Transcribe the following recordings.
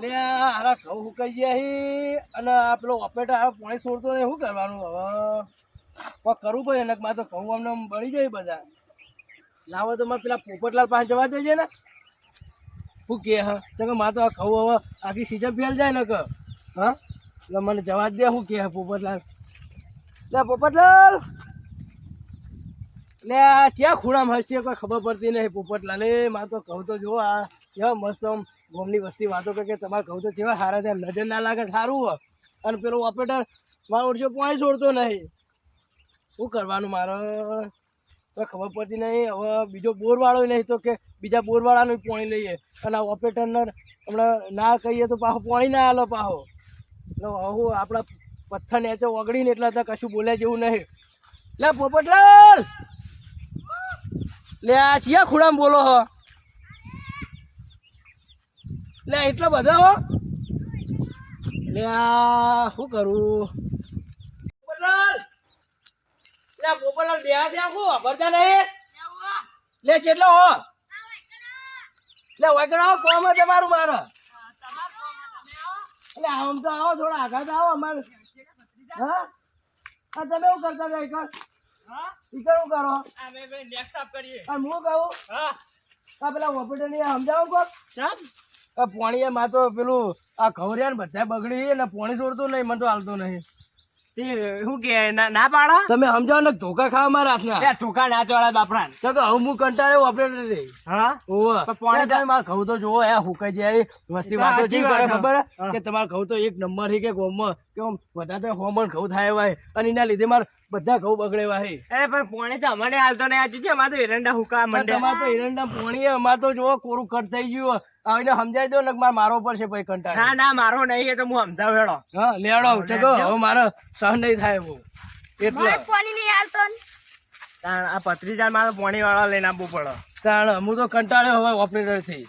લે હારા કહી ગયા હી. અને આ પેલો ઓપરેટર આ પાણી છોડતો નહીં. શું કરવાનું હવે? કોઈ કરવું પડે એને મારે તો ઘઉં અમને બળી જાય બધા. લાવો તો મારે પેલા પોપટલાલ પાસે જવા દેજે ને. શું કે હા? તો કે મારે તો આ ઘઉં હવે આખી સીઝન ફેલ જાય ને કે હા? એટલે મને જવા દે, શું કે પોપટલાલ? લે પોપટલાલ! લે ક્યાં ખૂણામાં હશે કોઈ ખબર પડતી નહીં પોપટલાલ. એ મારે તો કહું તો જો આ કેવા મસ્ત ગોમની વસ્તી વાતો કરે કે તમારે કહું તો કેવા સારા છે? નજર ના લાગે, સારું હોય. અને પેલો ઓપરેટર મારો ઓછો પાણી છોડતો નહીં. શું કરવાનું મારે? તો ખબર પડતી નહીં. હવે બીજો બોરવાળો નહીં તો કે બીજા બોરવાળાનું પાણી લઈએ. અને આ ઓપરેટરને હમણાં ના કહીએ તો પાછો પાણી ના આલો પાછો. એટલે હું આપણા પથ્થર નેચે ઓગળીને એટલે તો કશું બોલ્યા જેવું નહીં. લે પોપટલાલ! લે આ ચિયા ખૂણામાં બોલો હો. લે એટલો બધો હો. લે શું કરું? પોપટલાલ લે પોપટલાલ બે હાથે આખું ભરતા નહીં? લે હો. લે વાગણ કોમ છે મારું મારે. એટલે આમ તો આવો થોડા આઘાત આવો અમારે. હા? તમે એવું કરતા હતા શું કરો? હું કહું? હા. પેલા ઓપરેટર સમજાવું કોક. આ પોણીએ માં તો પેલું આ ખવરિયા ને બધા બગડી ને પોણી છોડતું નહીં મને તો હાલતો નહીં. શું કે ના ના પાડો? તમે સમજાવો ને ધોકા ખાવા મારા હાથના. ના ચોળા બાપરા તો કે હવે હું કંટાળ્યો ઓપરેટરથી હા? ઓવે. પણ તમે મારે ઘઉં તો જોવો એ હુકાઈ જાય વસ્તી વાતો સાચી કરે ખબર કે તમારા તો એક નંબર છે કે ગોમમાં? કે હોમણ ઘઉં થાય અને એના લીધે મારે બધા ઘઉં બગડે અરે પણ પોણી તો અમને હાલતો નહીં. આજે છે અમારે તો એરંડા હુકા મંડે તો એરંડા પોણી અમારે તો જોવો કોરું કટ થઈ ગયું આવીને સમજાઈ દો ને કે મારે મારો પડશે પછી કંટાળે. ના ના મારો નહીં એ તો હું સમજાવ હેડો. હા લેડો ચગો હવે મારો સહન નહીં થાય હું એટલે. તાણ આ પત્રીજાર મારો પાણી વાળા લઈને આપવું પડે. તાણ હું તો કંટાળ્યો હવે ઓપરેટરથી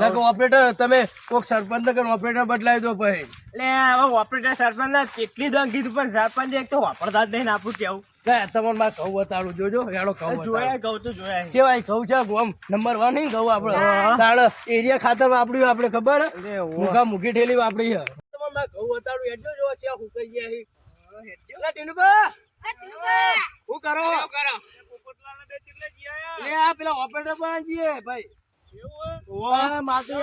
ના કે ઓપરેટર તમે કોઈક સરપંચ કે ઓપરેટર બદલાવી દો પછી. એટલે હવે ઓપરેટર સરપંચ કેટલી દંગી કીધું પણ સરપંચ એક તો વાપરતા જ નહીં ને આપું કેવું. ના તમારે મારે ઘઉં બતાડું જોજો હેડો ઘઉં જોયા ગૌ તો જોયા કેવાય ઘઉં છે ગોમ નંબર વન નહીં ઘઉં આપણે. તાણ એરિયા ખાતર વાપર્યું આપડે ખબર? હે? મુખા મુખી ઠેલી વાપરી છે. તમારે મારે ઘઉં બતાડું એટલું જોવો છે હુકાઈ ગયા. લે કરો? પેલા ઓપરેટર પણ જઈએ ભાઈ. આ મારે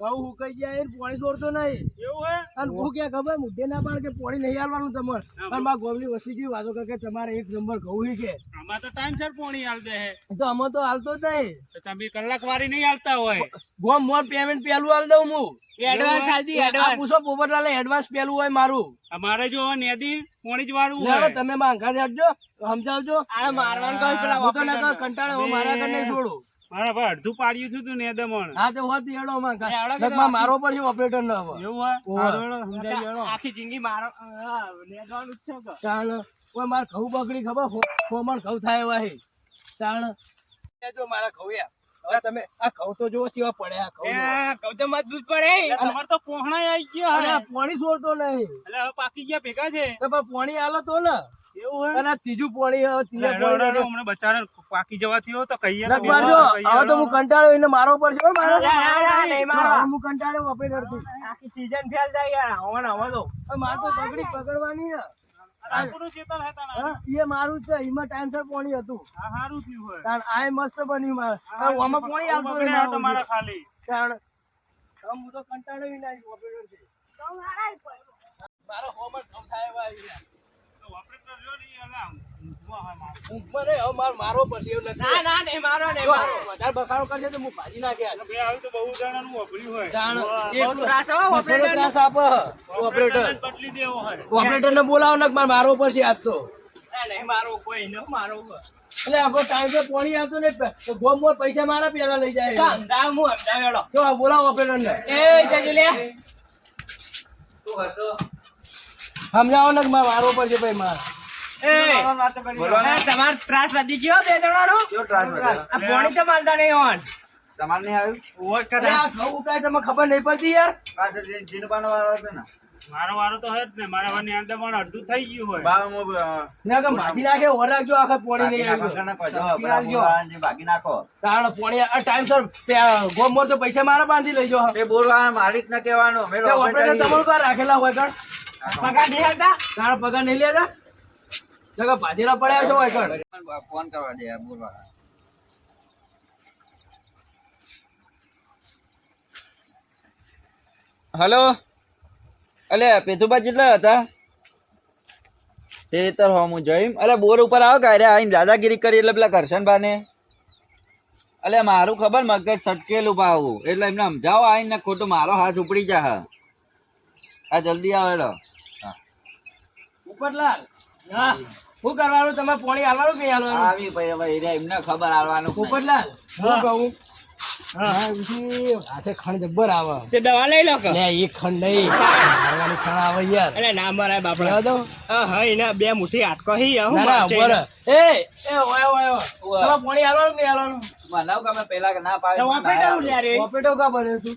ઘઉં હુકાઈ ગયા એને પાણી છોડતો નહીં. એવું અને હું ક્યાં ખબર? મુદ્દે ના પાડે કે પાણી નહીં આવવાનું તમારે. પણ મારા ગોમની વસ્તી જેવી વાતો કરે કે તમારે એક નંબર કહું છે આમાં તો ટાઈમ સર પોણી આલ દે હે. તો અમે તો હાલતો જ નહીં. તમે કલાક વારી નહીં આવતા હોય. ગોમ મોર પેમેન્ટ પેલું હાલ દઉં હું. એડવાન્સ આલજી એડવાન્સ પૂછો પોપટલાલ એડવાન્સ પેલું હોય મારું. અમારે જો નેદી પોણી જ વાળું હોય. તમે માંગા દેજો સમજાવજો. આ મારવાનું કહું પેલા હું ને. મારા કરને છોડું. મારા ભાઈ અડધું પાડ્યું તું હા તો હોત મારો ઓપરેટર ન હવે. એવું હોય? આખી જિંદગી મારો લેવાનું જ છે કે. કોઈ મારે ઘઉં બગડી ખબર? ફોમણ ઘઉં થાય એવા હે. ચાણ જો મારા ઘઉં હવે તમે આ ઘઉં તો જોવો સેવા પડે આ ઘઉં. તો મજબૂત પડે. એટલે તમારે તો પોહણા આવી ગયા પાણી છોડતો નહીં. એટલે હવે પાકી ગયા ભેગા છે? તો પણ આલો તો ને. અને ત્રીજું પાણી હમણાં બચારા પાકી જવા થયો તો કહીએ રખબાર જો હવે તો હું કંટાળ્યો એને મારો પડશે હો મારો. હું કંટાળ્યો ઓપરેટરથી આખી સીઝન ફેલ જાય યાર. હવે હવે તો. મારે તો પકડી પકડવાની હે એ મારું છે એમાં ટાઈમસર પોણી હતું. આ થયું આ મસ્ત બન્યું મારે. આમાં પાણી આવતું બગડ્યા નહીં મારું. તમારા ખાલી. કારણ હું તો કંટાળ્યો ય ઓપરેટરથી. મારો હોમવર્ક થાય ઓપરેટર ને, એ અલા, ઊંઘમાં હોય મારે. ઊંઘમાં નહીં, હવે મારે મારો પડશે એવું નથી. ના, ના, નહીં મારો, નહીં મારો. વધારે બખાડો કરશે તો હું ભાજી નાખ્યા બે આવી તો બહુ જણાનું વાપર્યું હોય. જાણ બહુ ત્રાસ આવે થોડો ત્રાસ આપે ઓપરેટર બદલી દેવો હોય. ઓપરેટર ને બોલાવો ને મારે મારવો પડશે આજ તો. નહીં મારો, કોઈ નહીં મારો. એટલે આપણો ટાઈમ પર પાણી આવતું નહીં ગોમ મોર પૈસા મારા પેલા લઈ જાય. અમદાવાદ હું અમદાવાદ તો બોલાવો ઓપરેટર ને. એ જજુ લે. સમજાવો ને મારે મારવો પડશે ભાઈ મારે. તમારો ત્રાસ વધી ગયો બે જણાનો? પોણી તો માનતા નહીં ઘઉં ઉકાય તમને ખબર નહીં પડતી યાર. મારો વારો તો હે જ ને. મારા વાની અંદર પણ અડધું થઈ ગયું હોય. ના કે ભાજી નાખે ઓર રાખજો આખા પોણી બાકી નહીં નાખો, બાકી બાકી તાણ પોણી આ ટાઈમસર પે- ગોમોર તો પૈસા મારા બાંધી લેજો એ બોલવા માલિક ને કહેવાનું તમારું કાં રાખેલા હોય કણ પગાર નહીં આવતા તારા પગાર નહીં લેતા? જગા ભાજીના પડ્યા છો આગળ ફોન કરવા દે બોલવા. હલો? અલે પેથુભા કેટલા હતા? તેતર હો હું જોઈમ. અલે બોર ઉપર આવો કારે આઈને દાદાગીરી કરી એટલે પેલા કરશન ભાને અલે મારું ખબર મગજ છટકેલું પાવું એટલે એમને સમજાવો આઈને ખોટું મારો હાથ ઉપડી જા હા આ જલ્દી આવે હા. ઉપરલાલ શું કરવાનું? તમે પોણી હાલવાનું કે હાલવાનું? આવી ભાઈ હવે એને એમને ખબર આવવાનું ઉપરલાલ હું. કહું? હા, હાથે ખણ જબ્બર આવે. તે દવા લઈ લો એક ખંડ નહીં મારવાની ખણ આવે યાર. અરે ના મરાય બાપડા. દો. હા હા એના બે મુઠ્ઠી હાટકો હું ના ના ઉપર એ એ ઓય ઓય ઓય. તમે પોણી હાલવાનું કે હાલવાનું? મને કે પેલા ના તો પાડી વાપરે કેવું લે રે? ઓપરેટો કા તું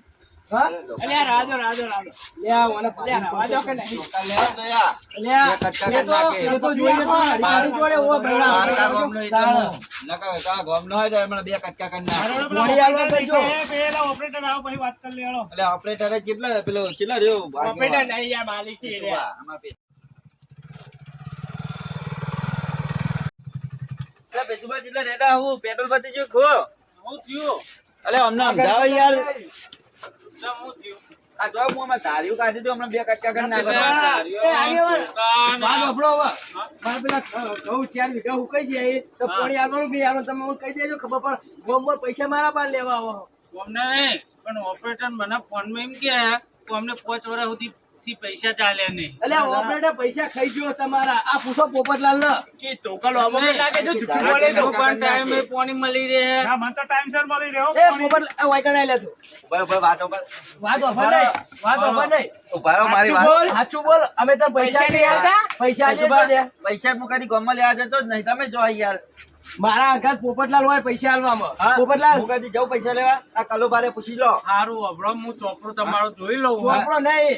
ઓપરેટર આવો પછી વાત કરી લેવાનો. એટલે ઓપરેટરે કેટલા પેલો કેટલા રહ્યો? ઓપરેટર નહીં યાર માલિક છે રે. આમાં પે- એટલે પેટુબા કેટલા રેડા હું પેટ્રોલ પતી ગયું ખો. હું થયું. અલે અમને સમજાવો યાર. હું. અમે બે જાય તો પોણી તમે મને કહી દેજો ખબર પણ ગોમ પૈસા મારા પાસે લેવા આવો અમને નહીં પણ ઓપરેટર મને ફોનમાં એમ કે અમને પાંચ વર્ષ સુધી થી પૈસા ચાલ્યા નહીં એટલે ઓપરેટર પૈસા ખાઈ ગયો તમારા. આ પૂછો પોપટલાલ ને કે ટોકન વાપરો લાગે જો જુઠ્ઠું બોલે તો. પણ ટાઈમ એ પોણી મળી રહે. મને તો ટાઈમસર મળી રહ્યો. એ પોપટ વાયકણ આઈ તું. ભાઈ ભાઈ વાતો કર. વાત ઓફર નહીં વાત ઓફર નહીં. ઊભા રહો મારી વાત. બોલ. સાચું બોલ. અમે તને પૈસા લઈ આલતા? પૈસા લઈ પૈસા કદી ગોમમાં લેવા જતો જ નહીં. તમે જો યાર. મારા અંકલ પોપટલાલ હોય પૈસા આલવામાં. પોપટલાલ. હું કદી પૈસા લેવા? આ કલો બારે પૂછી લો. સારું અભરો હું ચોપડો તમારો જોઈ લઉં ચોપડો નહીં.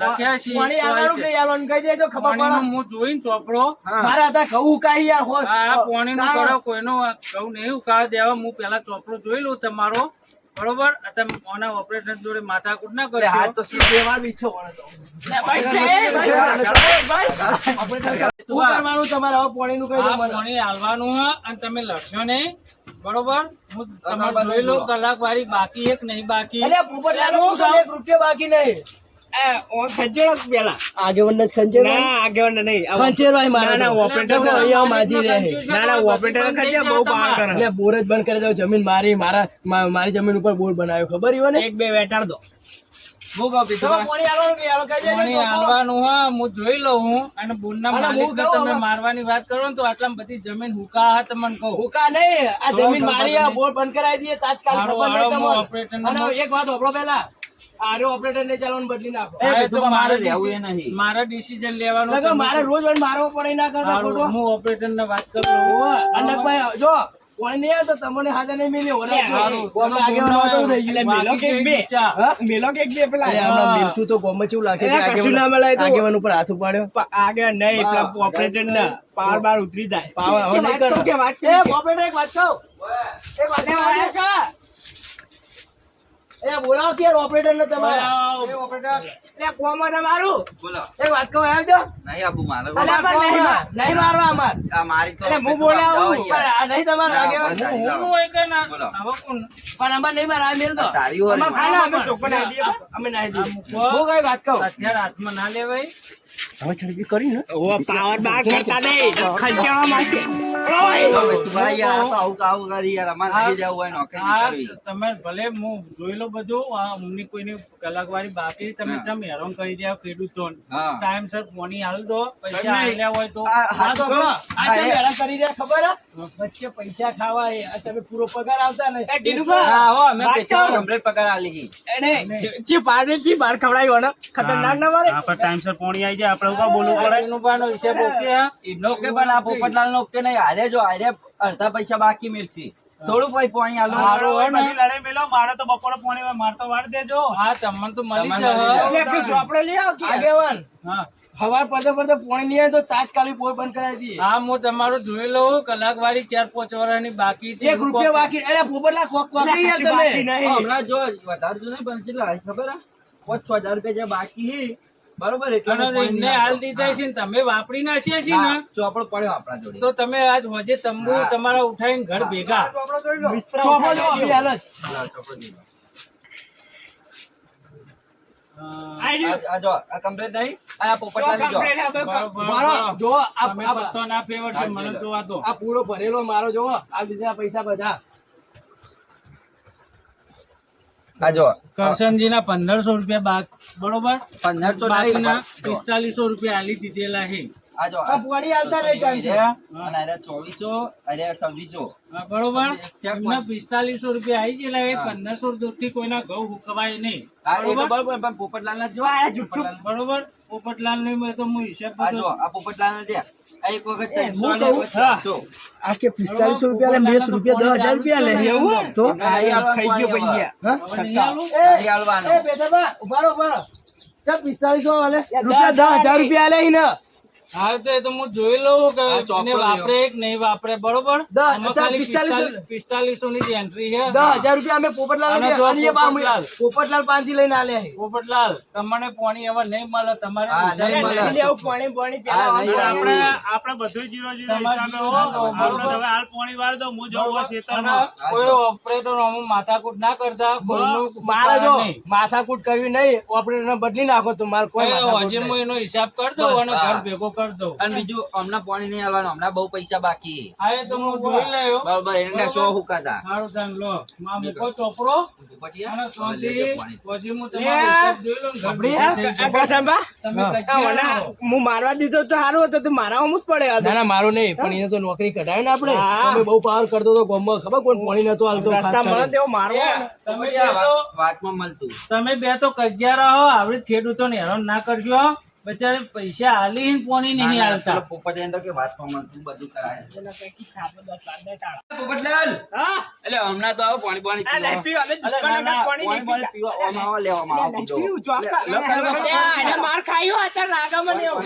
લખ્યા છે પાણી આલવાનું કે નહીં કહી દેજો ખબર પડે. હું જોઈને ચોપડો. મારા હતા ઘઉં કાંઈ યાર હોય. આ પાણીનો તાણ. કરો કોઈનો કહું નહીં ઉકાળ દેવા હું પેલા ચોપડો જોઈ લઉં તમારો. બરોબર? તમે ઓના ઓપરેટર જોડે માથાકૂટ ના તો બીછો. શું કરવાનું તમારે? હવે હાલવાનું હે અને તમે લખશો નહીં. બરોબર? હું તમારે જોઈ લઉં કલાક વાળી બાકી એક નહીં બાકી. પોપટલાલ એક રૂપિયો બાકી નહીં. એ, ઓ ખંજેરો જ પેલા. આગેવન જ ખંચેરો ના આગેવાન નહીં. આ ખંચેરો ના, ના, ઓપરેટર તો અહીંયા માજી રહે. ના ના ઓપરેટર ખંજે બહુ બહાર કરે. એટલે બોર જ બંધ કરી દો જમીન મારી મારા મારી જમીન ઉપર બોર બનાવ્યો. ખબર ઈ એક બે વેટાડ દો. હું કહું. પાણી જોઈ લઉં હું. અને બોરના માલિક તમે મારવાની વાત કરો ને તો આટલા બધી જમીન હુકા હા તમને કહું. હુકા નહીં. આ જમીન મારી આ બોર બંધ કરાવી દઈએ. એક વાત હોભળો પહેલા. આરે ઓપરેટર ને ચાલવાનું બદલી નાખો મારે મારે રહેવું એ નહીં. મારે ડિસિઝન લેવાનું મારે રોજ વળી મારવો પડે ના કરતા ખોટો હું ઓપરેટર ને વાત કરું ઓવે, અને જો કોઈ નહીં આવે તમને નહીં મિલ્યો મેલો કે બે ચા. હા? મેલો કે બે પેલા મિલશું તો ગોમાં કેવું લાગશે કશું ના મળે આગેવાન. ઉપર હાથ ઉપાડ્યો નહીં પેલા ઓપરેટર ના પાર બાર ઉતરી જાય પાવર હવે નહીં કરો. કે વાત એ કહું કે? ઓપરેટર એક વાત કહું એક વાત અરે કહું. વાત કહું. એ બોલાવો કે ઓપરેટર ને તમારા? એ ઓપરેટર લે કોમો ને મારું? બોલો. એક વાત કહું આવજો નહીં મારે. અલા, અમાર પણ નહીં મારવા અમાર. આ મારી તો હું બોલાવું. પણ આ નહીં તમારા ના, હું હું હોય કે ના? બોલો. પણ અમાર નહીં મારા મેલ દો. તારી હોય. ખાના અમે હું કઈ વાત કહું? હાથમાં ના લેવાય. હવે ચડકી કરી ને ઓ પાવર બાર કરતા નહીં. ખંચાવા માંગે. તો પીઠુબા, યાર, આ આવું કે કરી યાર. અમારે નહીં જવું હોય નોકરી કરવી. તમે ભલે હું જોઈ લો બધું આ અમની કોઈની કલાકવારી બાકી તમે જમ હેરાન કરી રહ્યા ખેડૂતો ટાઈમ સર પોણી હાલ દો પૈસા હાલ્યા હોય તો. હા તો આ તમે હેરાન કરી દે ખબર? વચ્ચે પૈસા ખાવા એ તમે પૂરો પગાર આવતા ને એ ટીનુભા. હા, હો, અમે પૈસા કમ્પ્લીટ પગાર આલી ગઈ. એને જે પાડે છે બાર ખવડાવ્યો ને. ખતરનાક ના મારે. આપણે ટાઈમસર પોણી આવી જાય આપણે ઊભા બોલવું પડે. હિસાબ ઓકે હા? ઓકે પણ આ પોપટલાલનો ઓકે નહીં. હારે જો હારે અડધા પૈસા બાકી મેળશે. થોડું ભાઈ પોણી આલો મારો હોય ને. મારે તો બપોરે પોણી મારતો વાડ દેજો. હા તમને તો મળી જ એટલે પેલું લઈ આવ આગેવાન હા. હવાર પડે પડે પોણી નહીં તો તાત્કાલિક પોઈ બંધ કરાવી દઈએ. હા હું તમારું જોઈ લઉં. કલાક વાળી ચાર પાંચ વાળાની બાકી હતી. એક રૂપિયા બાકી અરે પોપટલા કોક કોકી યાર તમે. હમણાં જો વધારે જો નહીં બનશે ખબર હા? પાંચ છ હજાર રૂપિયા જે બાકી છે બરોબર એટલે એમને હાલ દીધા છે ને તમે વાપરી નાખ્યા છે ને? ચોપડો પડ્યો આપણા જોડે. તો તમે આજ હોજે તંબુ તમારા ઉઠાઈને ઘર ભેગા. ચોપડો જો. આ પૂરો ભરેલો મારો જો. આ બીજા પૈસા બધા. આ જો કરશનજી ના પંદરસો રૂપિયા બાગ બરોબર? પંદરસો બાકીના પિસ્તાલીસો રૂપિયા આલી દીધેલા હે. આ જો ચોવીસો અરે છવ્વીસો. બરોબર? એમના પિસ્તાલીસો રૂપિયા આવી ગયેલા એ પંદરસો થી કોઈના ઘઉં હુકવાય નહીં. બરોબર? પણ પોપટલાલ ના જો. બરોબર? પોપટલાલ ને મેં તો હું હિસાબ આ બધો- જો આ પોપટલાલ ના એક વખત. આ કે પિસ્તાલીસો રૂપિયા લે વીસ રૂપિયા દસ હજાર રૂપિયા લે. એવું? તો? ખાઈ ગયો પૈસા પિસ્તાલીસો રૂપિયા દસ હજાર રૂપિયા લે ઈને. હા તો એ તો હું જોઈ લઉં કે એને વાપરે કે નહીં વાપરે બરોબર પિસ્તાલીસો- પિસ્તાલીસો ની એન્ટ્રી છે દસ હજાર રૂપિયા અમે પોપટલાલ પોપટલાલ. પાંચથી લઈને આલે પોપટલાલ તમને પાણી હવે નહીં મળે તમારે હા, હિસાબ નહીં મળે. નહીં લેવું પાણી પાણી હા, પેલા નહીં આવવાનું. આલવું. આપણે બધું જીરો જીરો. આપણે હવે હાલ પાણી વાળ દો હું જવું ખેતરમાં. કોઈ ઓપરેટર માથાકૂટ ના કરતા મારે જો માથાકૂટ કરવી નહીં ઓપરેટર બદલી નાખો તો મારે કોઈ કોઈ હું એનો હિસાબ કરી દઉં અને ઘર ભેગો કરી દઉં અને બીજું હમણાં પાણી નહીં આલવાનું હમણાં બહુ પૈસા બાકી. હા તો હું જોઈ લયો બરોબર એને સો હુકાતા. સારું લો. માં મૂકો અને. પછી તમારો જોઈ લઉં આપણી મારવા દીધો તો સારું હતું તો મારા જ પડે ના ના મારું નહીં પણ એને તો નોકરી કઢાવે ને આપણે. હા. બહુ પાવર કરતો તો ગામમાં. ખબર કોણ પાણી નતો હાલતો? રસ્તા મળે તેવો મારવો તમે બે તો વાત- વાતમાં મળતું તમે બે તો કજિયા રહો આવી ખેડૂતોને હેરાન ના કરજો. બચારે પૈસા આલી પોણી નહીં હાલતા પેલો પોપટિયાને તો કે વાતમાં મળતું બધું કરાય. પોપટલાલ હા? એટલે હમણાં તો આવો પાણી પાણી પીવા. પીવું, અમે ના, ના, પાણી પાણી પીવા. આવો. લે, એને માર ખાયો અત્યારે લાગે મને એવું.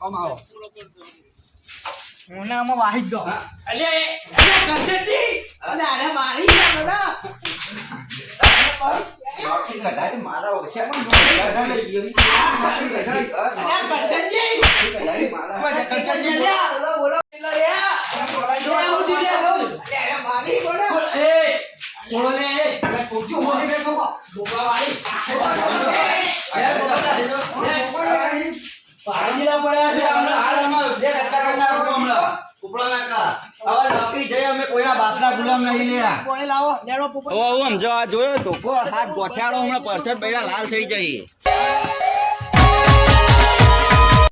આમાં આવો. હું આમાં વાહી દો. અલે, અલે, કંચનજી! અલે, આને મારી ગયા બધા. નોકરી કઢાય મારા બોલો. છોડો ને, એ. હોય બે લોકો. ડોકાવાળી. પાણીના પડ્યા છે હમણાં હમણાં. હાલ આમાં બે કટકા કરી નાખો હમણાં. ઉપલા નાકા. હવે નોકરી જઈ અમે કોઈના બાપના ગુલામ નહીં લ્યા. પાણી લાવો ઓ હું સમજો આ જોયો તો. હાથ ગોઠાડો હમણાં પરસેટ બૈરા લાલ થઈ જાય